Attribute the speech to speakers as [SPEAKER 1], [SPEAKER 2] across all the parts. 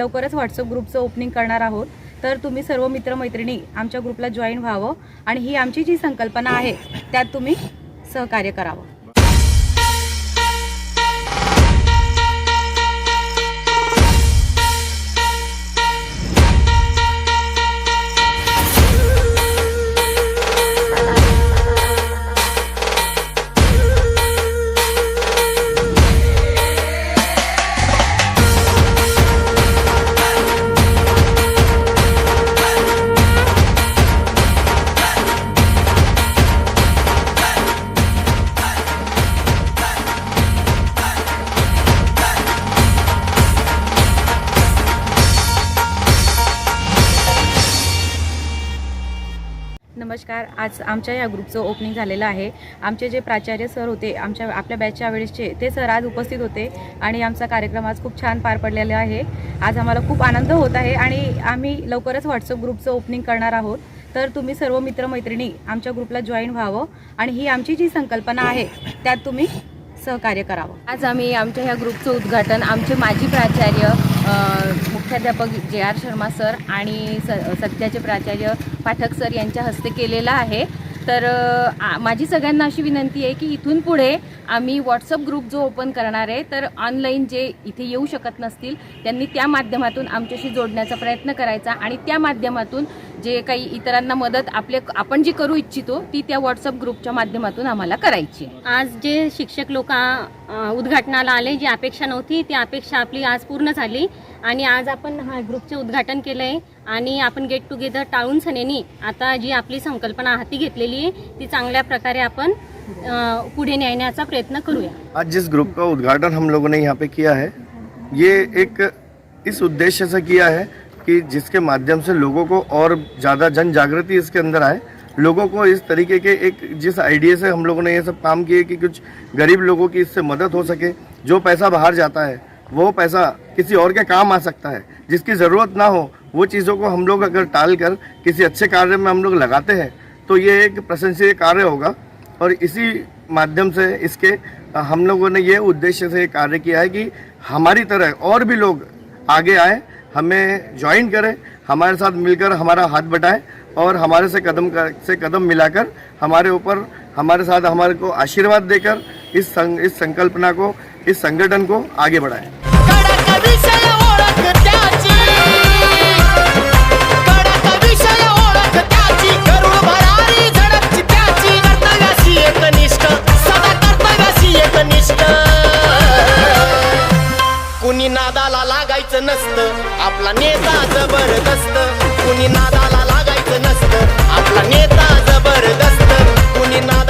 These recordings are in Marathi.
[SPEAKER 1] लवकरच व्हॉट्सअप ग्रुपचं ओपनिंग करणार आहोत. तर तुम्ही सर्व मित्रमैत्रिणी आमच्या ग्रुपला जॉईन व्हावं आणि ही आमची जी संकल्पना आहे त्यात तुम्ही सहकार्य करावं. नमस्कार. आज आमच्या या ग्रुपचं ओपनिंग झालेलं आहे. आमचे जे प्राचार्य सर होते आमच्या आपल्या बॅचच्या वेळेसचे ते सर आज उपस्थित होते आणि आमचा कार्यक्रम आज खूप छान पार पडलेला आहे. आज आम्हाला खूप आनंद होत आहे आणि आम्ही लवकरच व्हॉट्सअप ग्रुपचं ओपनिंग करणार आहोत. तर तुम्ही सर्व मित्रमैत्रिणी आमच्या ग्रुपला जॉईन व्हावं आणि ही आमची जी संकल्पना आहे त्यात तुम्ही सहकार्य करावं.
[SPEAKER 2] आज आम्ही आमच्या ह्या ग्रुपचं उद्घाटन आमचे माजी प्राचार्य मुख्याध्यापक जे आर शर्मा सर आणि स सध्याचे प्राचार्य पाठक सर यांच्या हस्ते केलेला आहे. तर माझी सगळ्यांना अशी विनंती आहे की इथून पुढे आम्ही व्हॉट्सअप ग्रुप जो ओपन करणार आहे तर ऑनलाईन जे इथे येऊ शकत नसतील त्यांनी त्या माध्यमातून आमच्याशी जोडण्याचा प्रयत्न करायचा आणि त्या माध्यमातून जे काही इतरांना मदत आपले आपण जी करू इच्छितो ती त्या व्हॉट्सअप ग्रुपच्या माध्यमातून आम्हाला करायची
[SPEAKER 3] आज जे शिक्षक लोक उद्घाटनाला आले जी अपेक्षा नव्हती ती अपेक्षा आपली आज पूर्ण झाली. आणि आज आपण हा ग्रुपचे उद्घाटन केलं आहे आणि आपण गेट टुगेदर टाळून सनेनी आता जी आपली संकल्पना हाती घेतलेली आहे ती चांगल्या प्रकारे आपण पुढे न्यायण्याचा प्रयत्न करूया.
[SPEAKER 4] आज जिस ग्रुप का उद्घाटन हम लोगों ने यहाँ पे किया है ये एक इस उद्देश्य से किया है कि जिसके माध्यम से लोगों को और ज़्यादा जन जागृति इसके अंदर आए लोगों को इस तरीके के एक, जिस आइडिया से हम लोगों ने ये सब काम किए कि कुछ गरीब लोगों की इससे मदद हो सके, जो पैसा बाहर जाता है, वो पैसा किसी और के काम आ सकता है। जिसकी ज़रूरत ना हो, वो चीज़ों को हम लोग अगर टाल कर किसी अच्छे कार्य में हम लोग लगाते हैं तो ये एक प्रशंसनीय कार्य होगा। और इसी माध्यम से इसके, हम लोगों ने ये उद्देश्य से कार्य किया है कि हमारी तरह और भी लोग आगे आए, हमें ज्वाइन करें, हमारे साथ मिलकर हमारा हाथ बटाएँ और हमारे से कदम कर, से कदम मिलाकर हमारे ऊपर हमारे साथ हमारे को आशीर्वाद देकर इस संग, इस संकल्पना को इस संगठन को आगे बढ़ाएं।
[SPEAKER 5] कुणी नादाला लागायचं नसतं आपला नेता जबरदस्त. कुणी नादाला नसतं. आपला नेता जबरदस्त. कुणी
[SPEAKER 6] नादा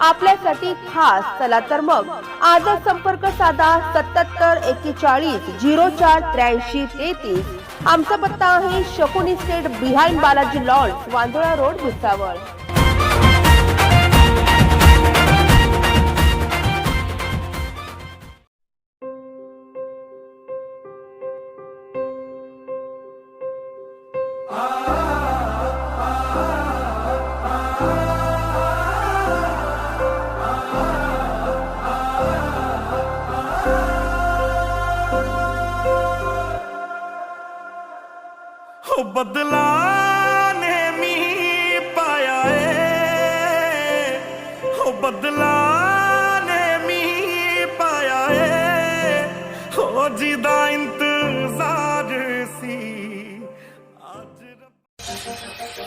[SPEAKER 7] आपल्यासाठी खास. चला तर मग. आजच संपर्क साधा सत्याहत्तर एक्केचाळीस झिरो चार त्र्याऐंशी तेहतीस. आमचा पत्ता आहे Shakuni state behind Balaji lawns Wandola road Bhusawal.
[SPEAKER 8] हो बदला नेहमी पाया आहे हो बदला नेहमी पाया आहे हो जिदा इंतजार सी आज रब-